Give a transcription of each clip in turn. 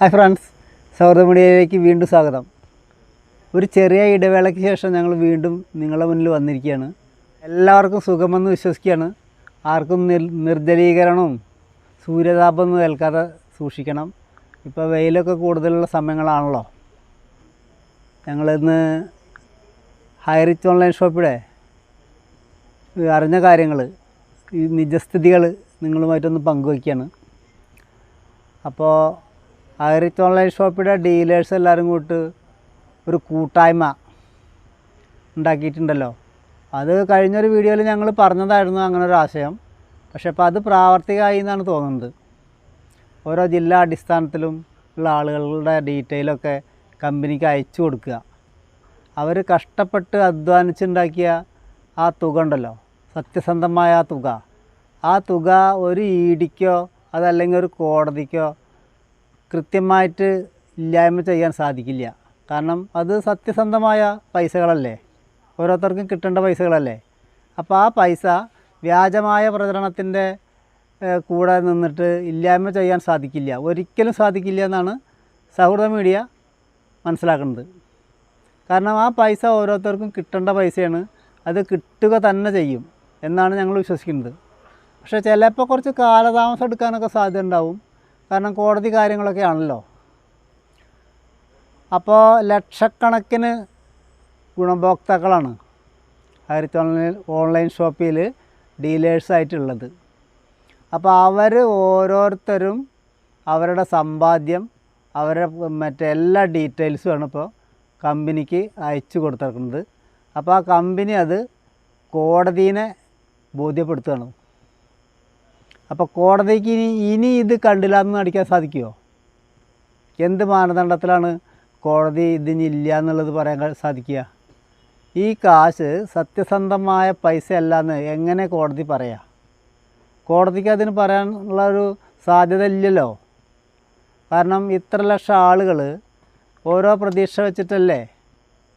Hi friends സൗഹൃദ മീഡിയയിലേക്ക് വീണ്ടും സ്വാഗതം. ഒരു ചെറിയ ഇടവേളയ്ക്ക് ശേഷം ഞങ്ങൾ വീണ്ടും നിങ്ങളുടെ മുന്നിൽ വന്നിരിക്കുകയാണ്. എല്ലാവർക്കും സുഖമെന്ന് വിശ്വസിക്കുകയാണ്. ആർക്കും നിർ നിർജലീകരണവും സൂര്യതാപമൊന്നും ഏൽക്കാതെ സൂക്ഷിക്കണം. ഇപ്പോൾ വെയിലൊക്കെ കൂടുതലുള്ള സമയങ്ങളാണല്ലോ. ഞങ്ങളിന്ന് ഹൈറിച്ച് ഓൺലൈൻ ഷോപ്പിടെ അറിഞ്ഞ കാര്യങ്ങൾ ഈ നിജസ്ഥിതികൾ നിങ്ങളുമായിട്ടൊന്ന് പങ്കുവയ്ക്കുകയാണ്. അപ്പോൾ ഹൈറിച്ച് ഓൺലൈൻ ഷോപ്പിയുടെ ഡീലേഴ്സ് എല്ലാവരും കൂട്ട് ഒരു കൂട്ടായ്മ ഉണ്ടാക്കിയിട്ടുണ്ടല്ലോ. അത് കഴിഞ്ഞൊരു വീഡിയോയിൽ ഞങ്ങൾ പറഞ്ഞതായിരുന്നു അങ്ങനെ ഒരു ആശയം പക്ഷേ അപ്പോൾ അത് പ്രാവർത്തികമായി എന്നാണ് തോന്നുന്നത്. ഓരോ ജില്ലാ അടിസ്ഥാനത്തിലും ഉള്ള ആളുകളുടെ ഡീറ്റെയിലൊക്കെ കമ്പനിക്ക് അയച്ചു കൊടുക്കുക. അവർ കഷ്ടപ്പെട്ട് അധ്വാനിച്ചുണ്ടാക്കിയ ആ തുക ഉണ്ടല്ലോ. സത്യസന്ധമായ ആ തുക. ആ തുക ഒരു ഈടിക്കോ അതല്ലെങ്കിൽ ഒരു കോടതിക്കോ കൃത്യമായിട്ട് ഇല്ലായ്മ ചെയ്യാൻ സാധിക്കില്ല. കാരണം അത് സത്യസന്ധമായ പൈസകളല്ലേ? ഓരോരുത്തർക്കും കിട്ടേണ്ട പൈസകളല്ലേ? അപ്പോൾ ആ പൈസ വ്യാജമായ പ്രചരണത്തിന്റെ കൂടെ നിന്നിട്ട് ഇല്ലായ്മ ചെയ്യാൻ സാധിക്കില്ല. ഒരിക്കലും സാധിക്കില്ല എന്നാണ് സൗഹൃദ മീഡിയ മനസ്സിലാക്കുന്നത്. കാരണം ആ പൈസ ഓരോരുത്തർക്കും കിട്ടേണ്ട പൈസയാണ്. അത് കിട്ടുക തന്നെ ചെയ്യും എന്നാണ് ഞങ്ങൾ വിശ്വസിക്കുന്നത്. പക്ഷേ ചിലപ്പോൾ കുറച്ച് കാലതാമസം എടുക്കാനൊക്കെ സാധ്യത ഉണ്ടാവും കാരണം കോടതി കാര്യങ്ങളൊക്കെ ആണല്ലോ. അപ്പോൾ ലക്ഷക്കണക്കിന് ഗുണഭോക്താക്കളാണ് ഹരിത്ത് ഓൺലൈൻ ഓൺലൈൻ ഷോപ്പിൽ ഡീലേഴ്സായിട്ടുള്ളത് അപ്പോൾ അവർ ഓരോരുത്തരും അവരുടെ സമ്പാദ്യം അവരുടെ മറ്റേ എല്ലാ ഡീറ്റെയിൽസുമാണ് ഇപ്പോൾ കമ്പനിക്ക് അയച്ചു കൊടുത്തിരിക്കുന്നത്. അപ്പോൾ ആ കമ്പനി അത് കോടതിനെ ബോധ്യപ്പെടുത്തുകയാണ്. അപ്പോൾ കോടതിക്ക് ഇനി ഇനി ഇത് കണ്ടില്ല എന്ന് നടിക്കാൻ സാധിക്കുമോ എന്ത് മാനദണ്ഡത്തിലാണ് കോടതി ഇതിനില്ല എന്നുള്ളത് പറയാൻ സാധിക്കുക? ഈ കാശ് സത്യസന്ധമായ പൈസ അല്ലാന്ന് എങ്ങനെ കോടതി പറയാം? കോടതിക്ക് അതിന് പറയാനുള്ള ഒരു സാധ്യത ഇല്ലല്ലോ. കാരണം ഇത്ര ലക്ഷം ആളുകൾ ഓരോ പ്രതീക്ഷ വെച്ചിട്ടല്ലേ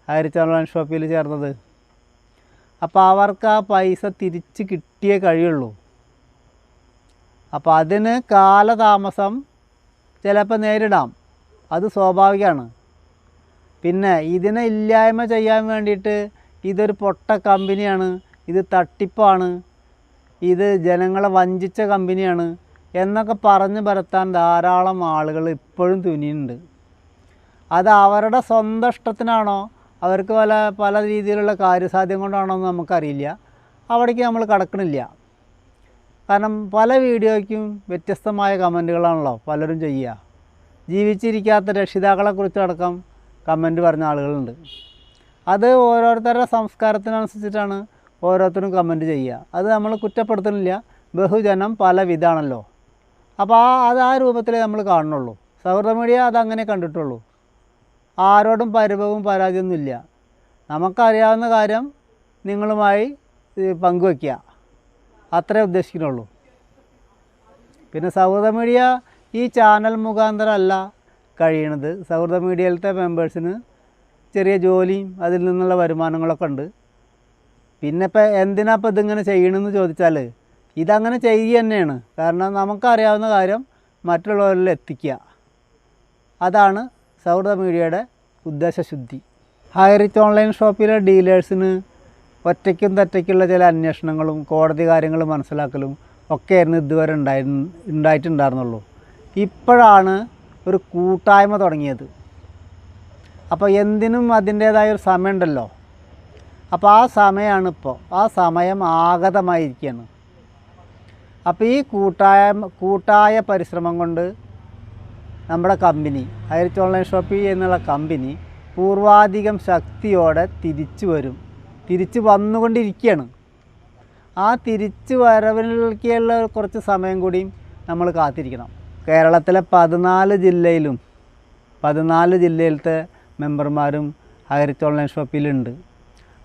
ഹരിച്ച ഓൺലൈൻ ഷോപ്പിൽ ചേർന്നത്? അപ്പോൾ അവർക്ക് ആ പൈസ തിരിച്ച് കിട്ടിയേ കഴിയുള്ളൂ. അപ്പോൾ അതിന് കാലതാമസം ചിലപ്പോൾ നേരിടാം. അത് സ്വാഭാവികമാണ്. പിന്നെ ഇതിനെ ഇല്ലായ്മ ചെയ്യാൻ വേണ്ടിയിട്ട് ഇതൊരു പൊട്ട കമ്പനിയാണ്. ഇത് തട്ടിപ്പാണ്. ഇത് ജനങ്ങളെ വഞ്ചിച്ച കമ്പനിയാണ് എന്നൊക്കെ പറഞ്ഞു പരത്താൻ ധാരാളം ആളുകൾ ഇപ്പോഴും തുനിയുണ്ട് അത് അവരുടെ സ്വന്തം ഇഷ്ടത്തിനാണോ? അവർക്ക് പല പല രീതിയിലുള്ള കാര്യസാധ്യം കൊണ്ടാണോ എന്ന് നമുക്കറിയില്ല. അവിടേക്ക് നമ്മൾ കടക്കണില്ല. കാരണം പല വീഡിയോയ്ക്കും വ്യത്യസ്തമായ കമന്റുകളാണല്ലോ പലരും ചെയ്യുക. ജീവിച്ചിരിക്കാത്ത രക്ഷിതാക്കളെക്കുറിച്ചടക്കം കമന്റ് പറഞ്ഞ ആളുകളുണ്ട്. അത് ഓരോരുത്തരുടെ സംസ്കാരത്തിനനുസരിച്ചിട്ടാണ് ഓരോരുത്തരും കമന്റ് ചെയ്യുക. അത് നമ്മൾ കുറ്റപ്പെടുത്തുന്നില്ല. ബഹുജനം പല വിധാണല്ലോ അപ്പോൾ ആ അത് ആ രൂപത്തിലേ നമ്മൾ കാണുന്നുള്ളൂ. സൗഹൃദ മീഡിയ അതങ്ങനെ കണ്ടിട്ടുള്ളൂ. ആരോടും പരിഭവവും പരാതിയൊന്നുമില്ല നമുക്കറിയാവുന്ന കാര്യം നിങ്ങളുമായി പങ്കുവയ്ക്കുക. അത്രേ ഉദ്ദേശിക്കുന്നുള്ളൂ. പിന്നെ സൗഹൃദ മീഡിയ ഈ ചാനൽ മുഖാന്തരമല്ല കഴിയണത്. സൗഹൃദ മീഡിയയിലത്തെ മെമ്പേഴ്സിന് ചെറിയ ജോലിയും അതിൽ നിന്നുള്ള വരുമാനങ്ങളൊക്കെ ഉണ്ട്. പിന്നെ ഇപ്പം എന്തിനാ ഇപ്പം ഇതിങ്ങനെ ചെയ്യണമെന്ന് ചോദിച്ചാൽ ഇതങ്ങനെ ചെയ്യുക തന്നെയാണ്. കാരണം നമുക്കറിയാവുന്ന കാര്യം മറ്റുള്ളവരിൽ എത്തിക്കുക. അതാണ് സൗഹൃദ മീഡിയയുടെ ഉദ്ദേശശുദ്ധി. ഹൈറിച്ച് ഓൺലൈൻ ഷോപ്പിലെ ഡീലേഴ്സിന് ഒറ്റയ്ക്കും തെറ്റയ്ക്കുള്ള ചില അന്വേഷണങ്ങളും കോടതി കാര്യങ്ങൾ മനസ്സിലാക്കലും ഒക്കെയായിരുന്നു ഇതുവരെ ഉണ്ടായി ഉണ്ടായിട്ടുണ്ടായിരുന്നുള്ളൂ. ഇപ്പോഴാണ് ഒരു കൂട്ടായ്മ തുടങ്ങിയത്. അപ്പോൾ എന്തിനും അതിന്റേതായ ഒരു സമയമുണ്ടല്ലോ. അപ്പോൾ ആ സമയമാണ് ഇപ്പോൾ ആ സമയം ആഗതമായിരിക്കുകയാണ്. അപ്പോൾ ഈ കൂട്ടായ കൂട്ടായ പരിശ്രമം കൊണ്ട് നമ്മുടെ കമ്പനി ഹൈറിച്ച് ഓൺലൈൻ ഷോപ്പിംഗ് എന്നുള്ള കമ്പനി പൂർവാധികം ശക്തിയോടെ തിരിച്ചു വരും. തിരിച്ചു വന്നുകൊണ്ടിരിക്കുകയാണ്. ആ തിരിച്ചു വരവിലേക്കുള്ള കുറച്ച് സമയം കൂടിയും നമ്മൾ കാത്തിരിക്കണം. കേരളത്തിലെ പതിനാല് ജില്ലയിലും പതിനാല് ജില്ലയിലത്തെ മെമ്പർമാരും ഹൈറിച്ച് ഓൺലൈൻ ഷോപ്പിലുണ്ട്.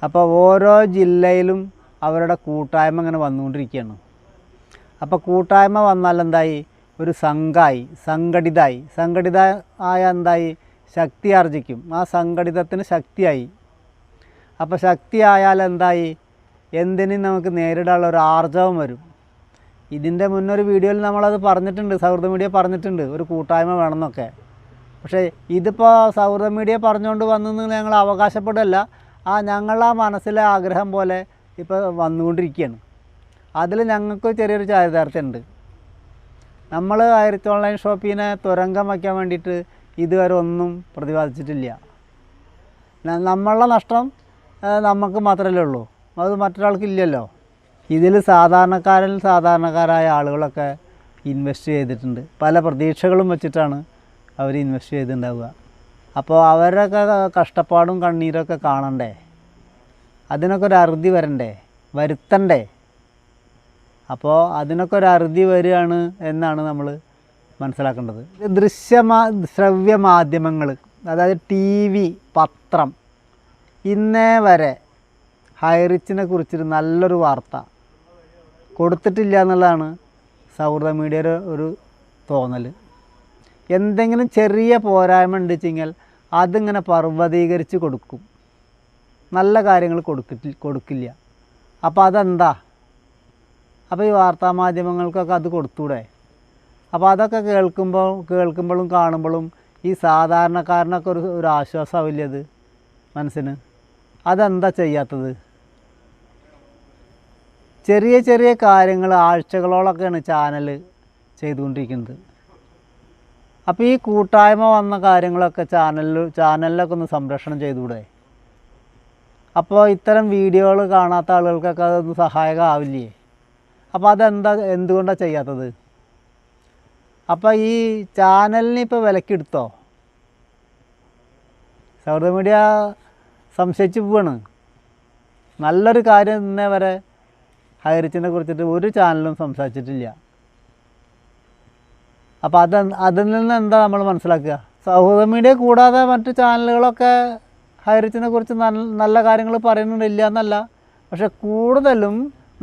അപ്പോൾ ഓരോ ജില്ലയിലും അവരുടെ കൂട്ടായ്മ ഇങ്ങനെ വന്നുകൊണ്ടിരിക്കുകയാണ്. അപ്പോൾ കൂട്ടായ്മ വന്നാൽ എന്തായി? ഒരു സംഘമായി സംഘടിതായി. സംഘടിത ആയ എന്തായി? ശക്തി ആർജിക്കും ആ സംഘടിതത്തിന് ശക്തിയായി. അപ്പോൾ ശക്തിയായാൽ എന്തായി എന്തിനും നമുക്ക് നേരിടാനുള്ള ഒരു ആർജവം വരും. ഇതിന്റെ മുന്നൊരു വീഡിയോയിൽ നമ്മളത് പറഞ്ഞിട്ടുണ്ട് സൗഹൃദ മീഡിയ പറഞ്ഞിട്ടുണ്ട് ഒരു കൂട്ടായ്മ വേണമെന്നൊക്കെ. പക്ഷേ ഇതിപ്പോൾ സൗഹൃദ മീഡിയ പറഞ്ഞുകൊണ്ട് വന്നെന്ന് ഞങ്ങൾ അവകാശപ്പെടല്ല ആ ഞങ്ങളുടെ മനസ്സിലെ ആഗ്രഹം പോലെ ഇപ്പോൾ വന്നുകൊണ്ടിരിക്കുകയാണ്. അതിൽ ഞങ്ങൾക്ക് ചെറിയൊരു ചാരിതാർത്ഥ്യമുണ്ട് നമ്മൾ ആയിരത്തി ഓൺലൈൻ ഷോപ്പിനെ തുരങ്കം വയ്ക്കാൻ വേണ്ടിയിട്ട് ഇതുവരെ ഒന്നും പ്രതിപാദിച്ചിട്ടില്ല. നമ്മളുടെ നഷ്ടം നമുക്ക് മാത്രമല്ലേ ഉള്ളൂ. അത് മറ്റൊരാൾക്കില്ലല്ലോ ഇതിൽ സാധാരണക്കാരിൽ സാധാരണക്കാരായ ആളുകളൊക്കെ ഇൻവെസ്റ്റ് ചെയ്തിട്ടുണ്ട്. പല പ്രതീക്ഷകളും വെച്ചിട്ടാണ് അവർ ഇൻവെസ്റ്റ് ചെയ്തിട്ടുണ്ടാവുക അപ്പോൾ അവരൊക്കെ കഷ്ടപ്പാടും കണ്ണീരൊക്കെ കാണണ്ടേ? അതിനൊക്കെ ഒരു അറുതി വരണ്ടേ? വരുത്തണ്ടേ? അപ്പോൾ അതിനൊക്കെ ഒരു അറുതി വരികയാണ് എന്നാണ് നമ്മൾ മനസ്സിലാക്കേണ്ടത്. ദൃശ്യമാ ശ്രവ്യ മാധ്യമങ്ങൾ അതായത് ടി വി പത്രം ഇന്നേ വരെ ഹൈറിച്ചിനെ കുറിച്ചൊരു നല്ലൊരു വാർത്ത കൊടുത്തിട്ടില്ല എന്നുള്ളതാണ് സൗഹൃദ മീഡിയയുടെ ഒരു തോന്നൽ എന്തെങ്കിലും ചെറിയ പോരായ്മ ഉണ്ട് വെച്ചെങ്കിൽ അതിങ്ങനെ പർവതീകരിച്ച് കൊടുക്കും. നല്ല കാര്യങ്ങൾ കൊടുക്കി കൊടുക്കില്ല. അപ്പോൾ അതെന്താ? അപ്പോൾ ഈ വാർത്താ മാധ്യമങ്ങൾക്കൊക്കെ അത് കൊടുത്തൂടെ? അപ്പോൾ അതൊക്കെ കേൾക്കുമ്പോൾ കേൾക്കുമ്പോഴും കാണുമ്പോഴും ഈ സാധാരണക്കാരനൊക്കെ ഒരു ഒരു ആശ്വാസമാവില്ലേ അത് മനസ്സിന്? അതെന്താ ചെയ്യാത്തത്? ചെറിയ ചെറിയ കാര്യങ്ങൾ ആഴ്ചകളോളൊക്കെയാണ് ചാനൽ ചെയ്തുകൊണ്ടിരിക്കുന്നത്. അപ്പോൾ ഈ കൂട്ടായ്മ വന്ന കാര്യങ്ങളൊക്കെ ചാനലിൽ ചാനലിലൊക്കെ ഒന്ന് സംരക്ഷണം ചെയ്തുകൂടെ? അപ്പോൾ ഇത്തരം വീഡിയോകൾ കാണാത്ത ആളുകൾക്കൊക്കെ അതൊന്ന് സഹായകമാവില്ലേ? അപ്പോൾ അതെന്താ എന്തുകൊണ്ടാണ് ചെയ്യാത്തത്? അപ്പോൾ ഈ ചാനലിന് ഇപ്പോൾ വിലക്കെടുത്തോ സൗദി മീഡിയ സംശയിച്ച് പോവാണ്. നല്ലൊരു കാര്യം ഇന്നേ വരെ ഹൈറിച്ചിനെ കുറിച്ചിട്ട് ഒരു ചാനലും സംസാരിച്ചിട്ടില്ല. അപ്പോൾ അത് അതിൽ നിന്ന് എന്താ നമ്മൾ മനസ്സിലാക്കുക? സൗഹൃദ മീഡിയ കൂടാതെ മറ്റ് ചാനലുകളൊക്കെ ഹൈറിച്ചിനെ കുറിച്ച് നല്ല കാര്യങ്ങൾ പറയുന്നുണ്ടില്ല എന്നല്ല. പക്ഷെ കൂടുതലും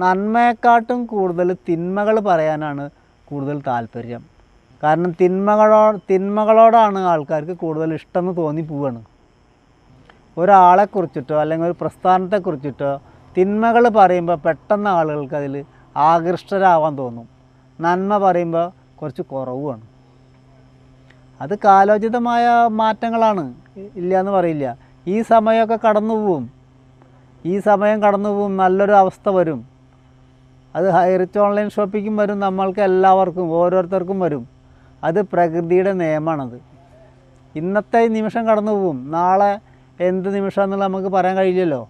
നന്മയെക്കാട്ടും കൂടുതൽ തിന്മകൾ പറയാനാണ് കൂടുതൽ താല്പര്യം. കാരണം തിന്മകളോ തിന്മകളോടാണ് ആൾക്കാർക്ക് കൂടുതൽ ഇഷ്ടമെന്ന് തോന്നി പോവാണ്. ഒരാളെക്കുറിച്ചിട്ടോ അല്ലെങ്കിൽ ഒരു പ്രസ്ഥാനത്തെക്കുറിച്ചിട്ടോ തിന്മകൾ പറയുമ്പോൾ പെട്ടെന്ന് ആളുകൾക്ക് അതിൽ ആകൃഷ്ടരാവാൻ തോന്നും. നന്മ പറയുമ്പോൾ കുറച്ച് കുറവുമാണ്. അത് കാലോചിതമായ മാറ്റങ്ങളാണ്. ഇല്ല എന്ന് പറയില്ല. ഈ സമയമൊക്കെ കടന്നു പോവും. ഈ സമയം കടന്നു പോവും നല്ലൊരു അവസ്ഥ വരും. അത് ഹൈറിച്ച് ഓൺലൈൻ ഷോപ്പിങ്ങും വരും നമ്മൾക്ക് എല്ലാവർക്കും ഓരോരുത്തർക്കും വരും. അത് പ്രകൃതിയുടെ നിയമമാണത്. ഇന്നത്തെ നിമിഷം കടന്നു പോവും. നാളെ എന്ത് നിമിഷം എന്നുള്ളത് നമുക്ക് പറയാൻ കഴിയില്ലല്ലോ.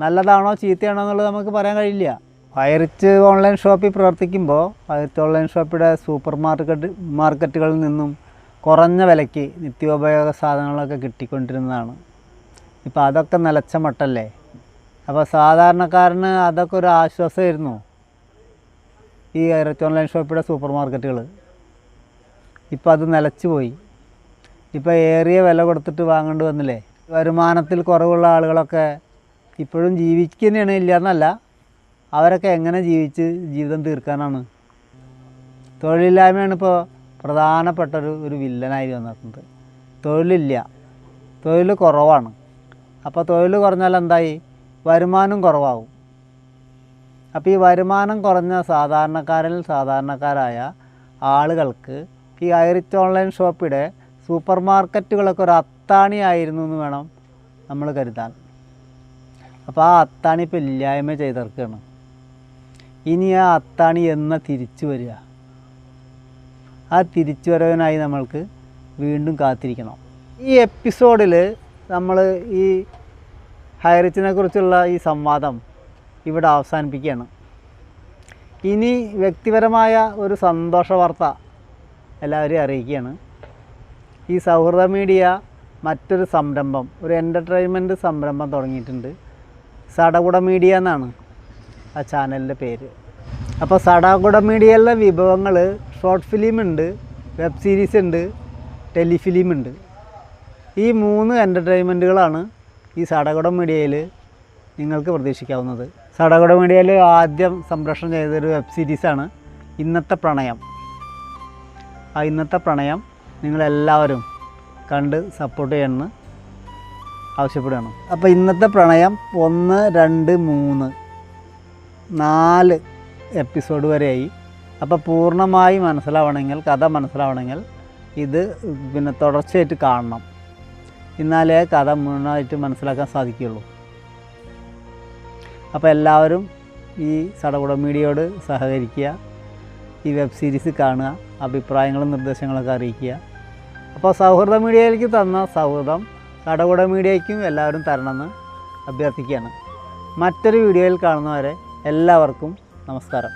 നല്ലതാണോ ചീത്തയാണോ എന്നുള്ളത് നമുക്ക് പറയാൻ കഴിയില്ല. പയറിച്ച് ഓൺലൈൻ ഷോപ്പിൽ പ്രവർത്തിക്കുമ്പോൾ പയറിച്ച് ഓൺലൈൻ ഷോപ്പിയുടെ സൂപ്പർ മാർക്കറ്റ് മാർക്കറ്റുകളിൽ നിന്നും കുറഞ്ഞ വിലയ്ക്ക് നിത്യോപയോഗ സാധനങ്ങളൊക്കെ കിട്ടിക്കൊണ്ടിരുന്നതാണ്. ഇപ്പോൾ അതൊക്കെ നിലച്ച മട്ടല്ലേ? അപ്പോൾ സാധാരണക്കാരന് അതൊക്കെ ഒരു ആശ്വാസമായിരുന്നു. ഈ ഇറച്ചി ഓൺലൈൻ ഷോപ്പിയുടെ സൂപ്പർ മാർക്കറ്റുകൾ ഇപ്പോൾ അത് നിലച്ചു പോയി ഇപ്പോൾ ഏറിയ വില കൊടുത്തിട്ട് വാങ്ങേണ്ടി വന്നില്ലേ? വരുമാനത്തിൽ കുറവുള്ള ആളുകളൊക്കെ ഇപ്പോഴും ജീവിക്കുന്നതാണ് ഇല്ല എന്നല്ല അവരൊക്കെ എങ്ങനെ ജീവിച്ച് ജീവിതം തീർക്കാനാണ്? തൊഴിലില്ലായ്മയാണ് ഇപ്പോൾ പ്രധാനപ്പെട്ട ഒരു ഒരു വില്ലനായി വന്നിട്ടുണ്ട്. തൊഴിലില്ല. തൊഴിൽ കുറവാണ്. അപ്പോൾ തൊഴിൽ കുറഞ്ഞാൽ എന്തായി? വരുമാനം കുറവാകും. അപ്പോൾ ഈ വരുമാനം കുറഞ്ഞ സാധാരണക്കാരിൽ സാധാരണക്കാരായ ആളുകൾക്ക് ഈ ഐറിച്ച് ഓൺലൈൻ ഷോപ്പിയുടെ സൂപ്പർ മാർക്കറ്റുകളൊക്കെ ഒരു അത്താണിയായിരുന്നു എന്ന് വേണം നമ്മൾ കരുതാൻ. അപ്പോൾ ആ അത്താണി ഇപ്പോൾ ഇല്ലായ്മ ചെയ്തിറക്കുകയാണ് ഇനി ആ അത്താണി എന്ന തിരിച്ചു വരിക? ആ തിരിച്ചു വരവിനായി നമ്മൾക്ക് വീണ്ടും കാത്തിരിക്കണം. ഈ എപ്പിസോഡിൽ നമ്മൾ ഈ ഹൈറിച്ചിനെ കുറിച്ചുള്ള ഈ സംവാദം ഇവിടെ അവസാനിപ്പിക്കുകയാണ്. ഇനി വ്യക്തിപരമായ ഒരു സന്തോഷ വാർത്ത എല്ലാവരെയും അറിയിക്കുകയാണ്. ഈ സൗഹൃദ മീഡിയ മറ്റൊരു സംരംഭം ഒരു എന്റർടൈൻമെന്റ് സംരംഭം തുടങ്ങിയിട്ടുണ്ട്. സടകുട മീഡിയ എന്നാണ് ആ ചാനലിന്റെ പേര്. അപ്പോൾ സടാകുട മീഡിയയിലെ വിഭവങ്ങൾ ഷോർട്ട് ഫിലിം ഉണ്ട് വെബ് സീരീസ് ഉണ്ട് ടെലിഫിലിം ഉണ്ട്. ഈ മൂന്ന് എന്റർടൈൻമെന്റുകളാണ് ഈ സടകുട മീഡിയയിൽ നിങ്ങൾക്ക് പ്രതീക്ഷിക്കാവുന്നത്. സടകുട മീഡിയയിൽ ആദ്യം സംപ്രേഷണം ചെയ്തൊരു വെബ് സീരീസാണ് ഇന്നത്തെ പ്രണയം. ആ ഇന്നത്തെ പ്രണയം നിങ്ങളെല്ലാവരും കണ്ട് സപ്പോർട്ട് ചെയ്യണമെന്ന് ആവശ്യപ്പെടുകയാണ്. അപ്പോൾ ഇന്നത്തെ പ്രണയം ഒന്ന് രണ്ട് മൂന്ന് നാല് എപ്പിസോഡ് വരെയായി. അപ്പോൾ പൂർണമായി മനസ്സിലാവണമെങ്കിൽ കഥ മനസ്സിലാവണമെങ്കിൽ ഇത് പിന്നെ തുടർച്ചയായിട്ട് കാണണം. എന്നാലേ കഥ മുഴുവനായിട്ട് മനസ്സിലാക്കാൻ സാധിക്കുകയുള്ളൂ. അപ്പോൾ എല്ലാവരും ഈ സടകുട മീഡിയയോട് സഹകരിക്കുക. ഈ വെബ് സീരീസ് കാണുക അഭിപ്രായങ്ങളും നിർദ്ദേശങ്ങളൊക്കെ അറിയിക്കുക. അപ്പോൾ സൗഹൃദ മീഡിയയിലേക്ക് തന്ന സൗഹൃദം കടകുട മീഡിയയ്ക്കും എല്ലാവരും തരണമെന്ന് അഭ്യർത്ഥിക്കുകയാണ്. മറ്റൊരു വീഡിയോയിൽ കാണുന്നവരെ എല്ലാവർക്കും നമസ്കാരം.